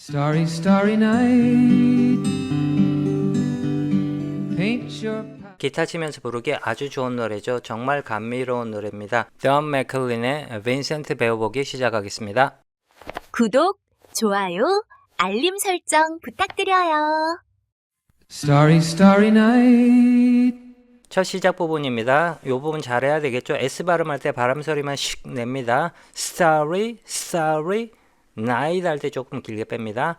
Starry, starry night. Paint your 기타 치면서 부르기 아주 좋은 노래죠. 정말 감미로운 노래입니다. 던 맥클린의 빈센트 배워보기 시작하겠습니다. 구독, 좋아요, 알림 설정 부탁드려요. Starry, starry night. 첫 시작 부분입니다. 이 부분 잘해야 되겠죠. S 발음할 때 바람 소리만 씩 냅니다. Starry, starry, night 할 때 조금 길게 뺍니다.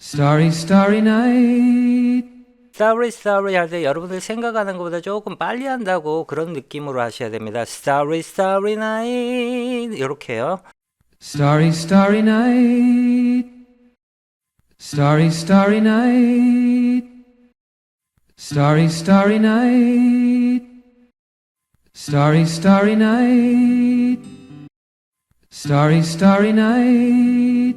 Starry, starry night. Starry, starry 할 때 여러분들 생각하는 것보다 조금 빨리 한다고 그런 느낌으로 하셔야 됩니다. Starry, starry night 이렇게요. Starry, starry night. Starry, starry night. Starry, starry night. Starry, starry night. Starry, starry night.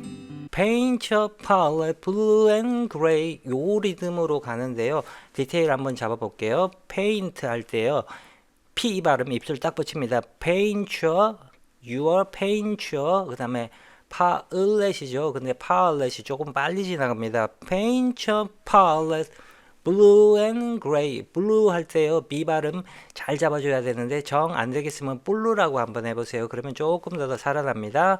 Paint your palette blue and gray 요 리듬으로 가는데요. 디테일 한번 잡아볼게요. Paint 할 때요. P 발음 입술 딱 붙입니다. Paint your, your paint your 그 다음에 pallet이죠. 근데 pallet이 조금 빨리 지나갑니다. Paint your palette blue and gray blue 할 때요. B 발음 잘 잡아줘야 되는데 정 안 되겠으면 blue라고 한번 해보세요. 그러면 조금 더, 더 살아납니다.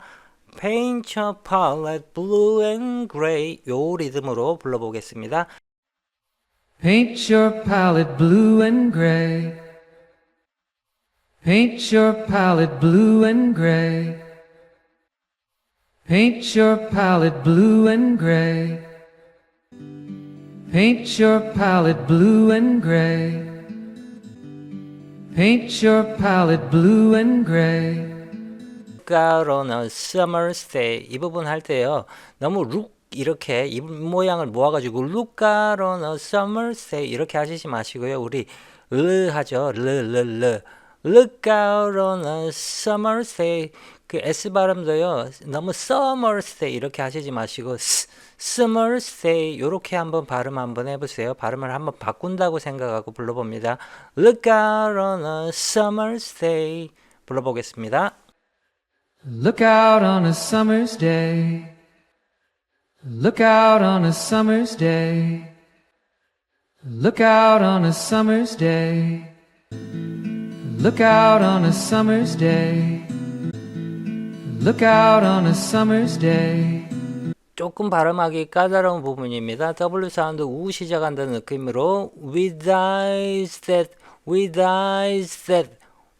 Paint your palette blue and gray 요 리듬으로 불러보겠습니다. Paint your palette blue and gray. Paint your palette blue and gray. Paint your palette blue and gray. Paint your palette blue and gray. Paint your palette blue and gray. Out on a summer's day 이 부분 할 때요. 너무 look 이렇게 입 모양을 모아가지고 look out on a summer's day 이렇게 하시지 마시고요. 우리 르 하죠. 르르르 Look out on a summer's day 그 S 발음도요. 너무 summer's day 이렇게 하시지 마시고 s, summer's day 이렇게 한번 발음 한번 해보세요. 발음을 한번 바꾼다고 생각하고 불러봅니다. Look out on a summer's day 불러보겠습니다. Look out on a summer's day. Look out on a summer's day. Look out on a summer's day. Look out on a summer's day. Look out on a summer's day. 조금 발음하기 까다로운 부분입니다. W 사운드 우 시작한다는 느낌으로 with eyes that, with eyes that,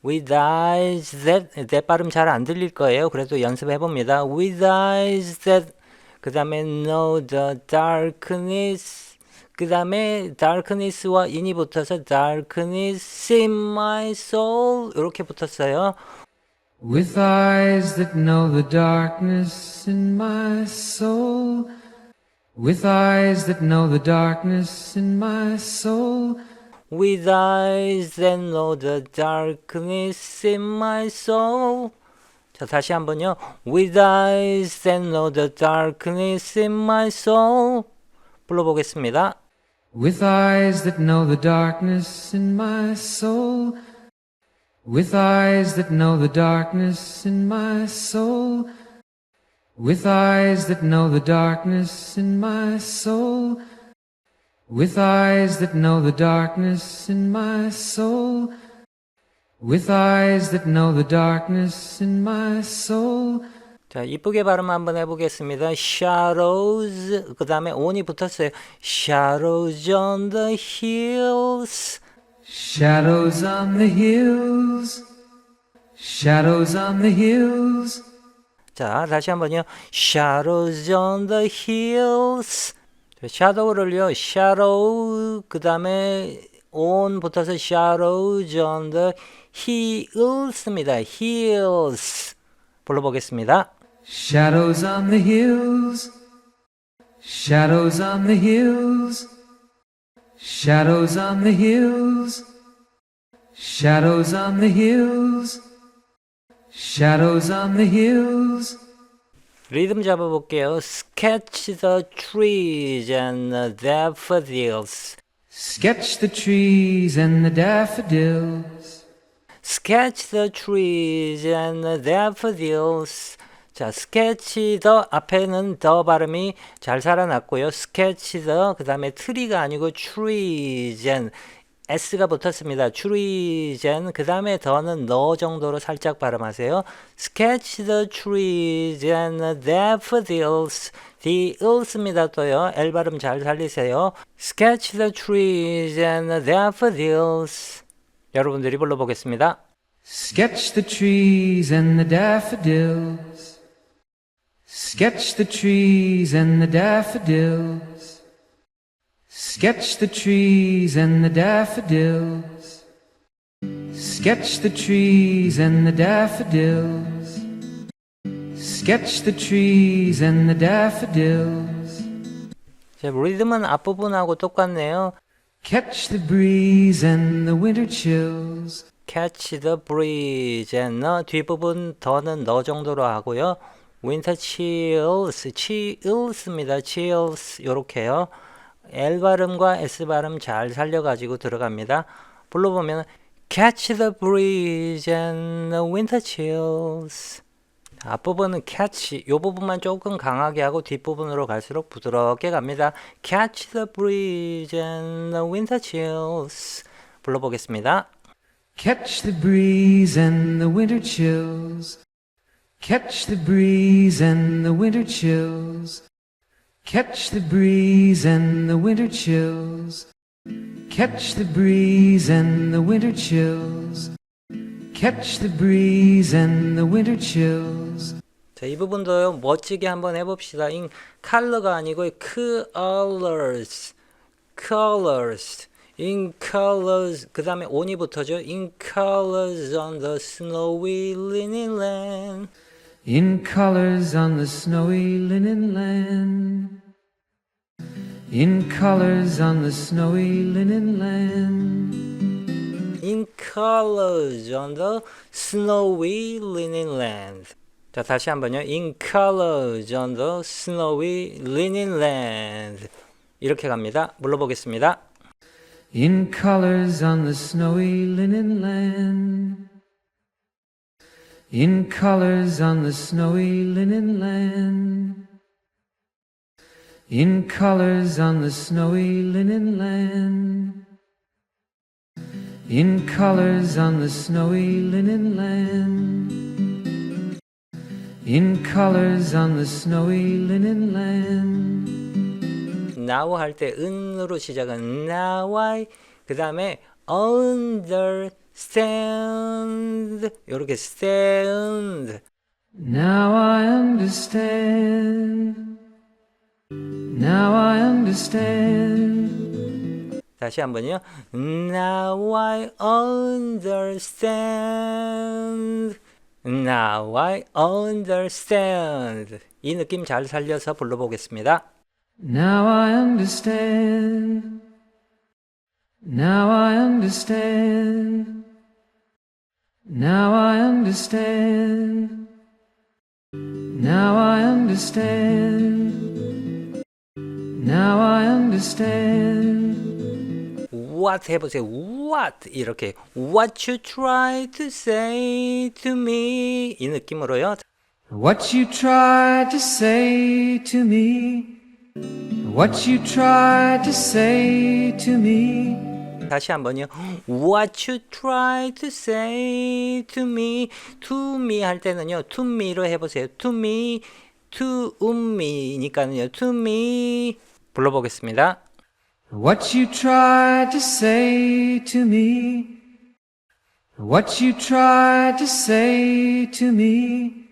with eyes that 내 발음 잘 안 들릴 거예요. 그래도 연습해 봅니다. with eyes that 그 다음에 know the darkness 그 다음에 darkness와 in이 붙어서 darkness in my soul 이렇게 붙었어요. With eyes that know the darkness in my soul. With eyes that know the darkness in my soul. With eyes that know the darkness in my soul. 자, 다시 한번요. With eyes that know the darkness in my soul. 불러보겠습니다. With eyes that know the darkness in my soul. With eyes that know the darkness in my soul. With eyes that know the darkness in my soul. With eyes that know the darkness in my soul. With eyes that know the darkness in my soul. 자, 이쁘게 발음 한번 해보겠습니다. Shadows. 그 다음에 on이 붙었어요. Shadows on the hills. Shadows on the hills. Shadows on the hills. 자, 다시 한번요. Shadows on the hills. shadow를요. shadow 그 다음에 on 붙어서 shadows on the hills입니다. hills 불러보겠습니다. Shadows on the hills. Shadows on the hills. Shadows on the hills. Shadows on the hills. Shadows on the hills. 리듬 잡아볼게요. Sketch the trees and the daffodils. Sketch the trees and the daffodils. Sketch the trees and the daffodils. 자, sketch the 앞에는 the 발음이 잘 살아났고요. sketch the 그다음에 tree가 아니고 trees s가 붙었습니다. trees 그다음에 더는 the 정도로 살짝 발음하세요. the trees and daffodils deals입니다. 또요. L 발음 잘 살리세요. the trees and daffodils 여러분들이 불러보겠습니다. Sketch the trees and the daffodils. Sketch the trees and the daffodils. Sketch the trees and the daffodils. Sketch the trees and the daffodils. Sketch the trees and the daffodils. 자, 리듬은 앞부분하고 똑같네요. Catch the breeze and the winter chills. catch the breeze and the 뒷부분 더는 너 정도로 하고요. Winter chills, chills입니다. chills 요렇게요. L 발음과 S 발음 잘 살려가지고 들어갑니다. 불러보면 catch the breeze and the winter chills. 앞부분은 catch, 요 부분만 조금 강하게 하고 뒷부분으로 갈수록 부드럽게 갑니다. catch the breeze and the winter chills. 불러보겠습니다. Catch the breeze and the winter chills. Catch the breeze and the winter chills. Catch the breeze and the winter chills. Catch the breeze and the winter chills. Catch the breeze and the winter chills. 자, 이 부분도요, 멋지게 한번 해봅시다. 인 컬러가 아니고 colors, colors, in colors. 그 다음에 on이 붙어죠. In colors on the snowy linen land. In colors on the snowy linen land. In colors on the snowy linen land. In colors on the snowy linen land. 자, 다시 한번요. In colors on the snowy linen land. 이렇게 갑니다. 불러보겠습니다. In colors on the snowy linen land. In colors on the snowy linen land. In colors on the snowy linen land. In colors on the snowy linen land. In colors on the snowy linen land. now 할 때 은으로 시작은 now I 그 다음에 understand 이렇게 stand Now I understand. Now I understand. 다시 한번요 now I understand now I understand 이 느낌 잘 살려서 불러보겠습니다 Now I understand. Now I understand. Now I understand. Now I understand. Now I understand. what 해보세요 what 이렇게 what you try to say to me 이 느낌으로요 What you tried to say to me. What you tried to say to me. 다시 한번요. What you try to say to me, to me 할 때는요. to me로 해보세요. to me, to me니까는요. to me 불러보겠습니다. What you tried to say to me. What you tried to say to me.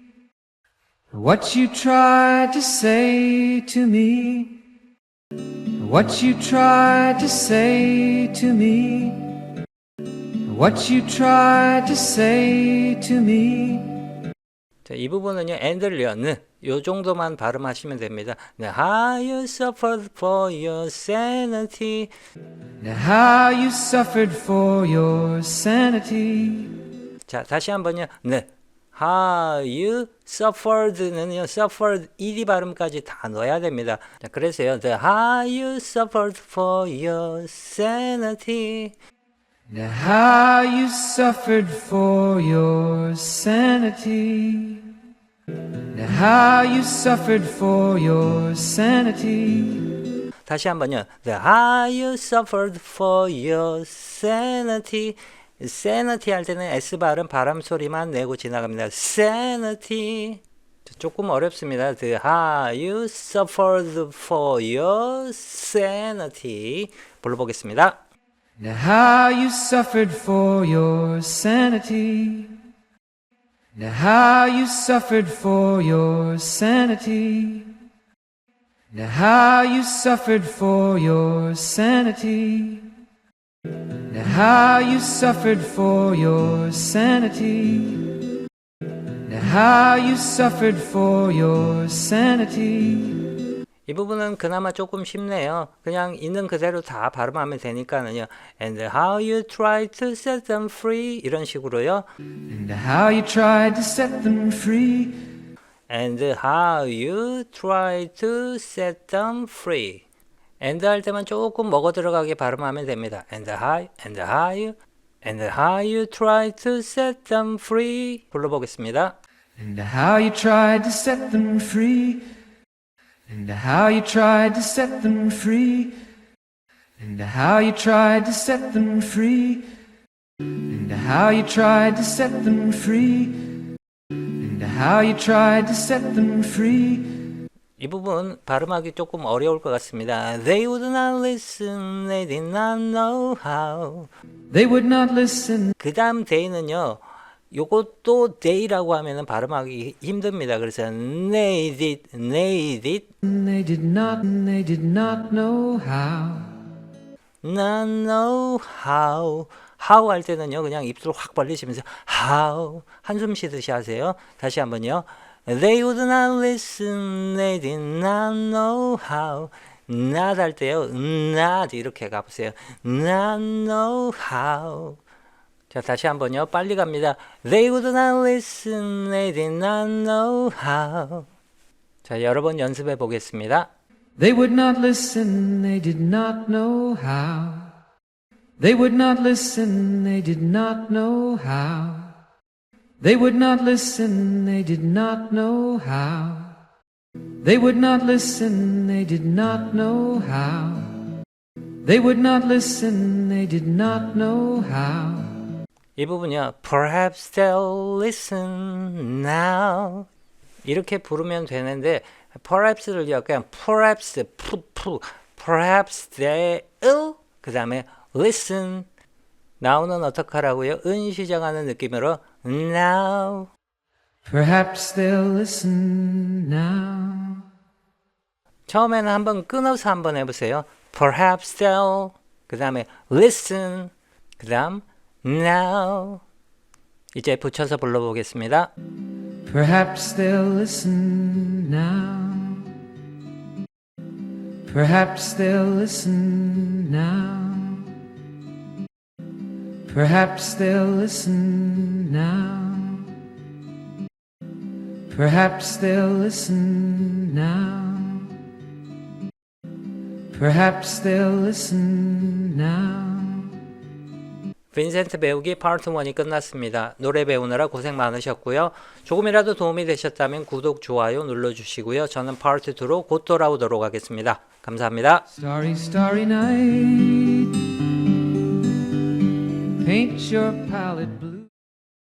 What you tried to say to me. What you tried to say to me. What you tried to say to me. 자, 이 부분은요. 는, 요 정도만 발음하시면 됩니다. 네, how you suffered for your sanity. Now how you suffered for your sanity. 자, 다시 한번요. 네. How you suffered는요, suffered ed 발음까지 다 넣어야 됩니다. 자, 그래서요, the how you suffered for your sanity. Now how you suffered for your sanity. and how you suffered for your sanity. 다시 한번요. The how you suffered for your sanity. Sanity 할 때는 S 발음 바람 소리만 내고 지나갑니다. sanity. 조금 어렵습니다. The how you suffered for your sanity. 불러보겠습니다. And how you suffered for your sanity. And how you suffered for your sanity. And how you suffered for your sanity. And how you suffered for your sanity. And how you suffered for your sanity. 이 부분은 그나마 조금 쉽네요. 그냥 있는 그대로 다 발음하면 되니까는요. And how you try to set them free 이런 식으로요. And how you tried to set them free. And how you try to set them free. And 할 때만 조금 먹어 들어가게 발음하면 됩니다. And how, and you, and how you try to set them free. 불러보겠습니다. And how you tried to set them free. And how you tried to set them free. And how you tried to set them free. And how you tried to set them free. And how you tried to set them free. 이 부분 발음하기 조금 어려울 것 같습니다. They would not listen, they did not know how. They would not listen. 그 다음 they는요. 요것도 they라고 하면은 발음하기 힘듭니다. 그래서 they did, they did they did not, they did not know how. not know how. how 할 때는요. 그냥 입술 확 벌리시면서 how 한숨 쉬듯이 하세요. 다시 한번요. They would not listen, they did not know how. not 할 때요. not 이렇게 가보세요. not know how. 자, 다시 한번요. 빨리 갑니다. They would not listen, they did not know how. 자, 여러 번 연습해 보겠습니다. They would not listen, they did not know how. They would not listen, they did not know how. They would not listen, they did not know how. They would not listen, they did not know how. They would not listen, they did not know how. 이 부분이요. Perhaps they'll listen now. 이렇게 부르면 되는데 perhaps를요. 그냥 perhaps 푸푸 perhaps they'll 그 다음에 listen now는 어떻게 하라고요? 은 시작하는 느낌으로 now Perhaps they'll listen now. 처음에는 한번 끊어서 한번 해보세요. Perhaps they'll 그 다음에 listen 그 다음 now 이제 붙여서 불러보겠습니다. Perhaps they'll listen now. Perhaps they'll listen now. Perhaps they'll listen now. Perhaps they'll listen now. Perhaps they'll listen now. 빈센트 배우기 파트 1이 끝났습니다. 노래 배우느라 고생 많으셨고요. 조금이라도 도움이 되셨다면 구독, 좋아요 눌러주시고요. 저는 파트 2로 곧 돌아오도록 하겠습니다. 감사합니다. Starry, starry night. Paint your palette blue.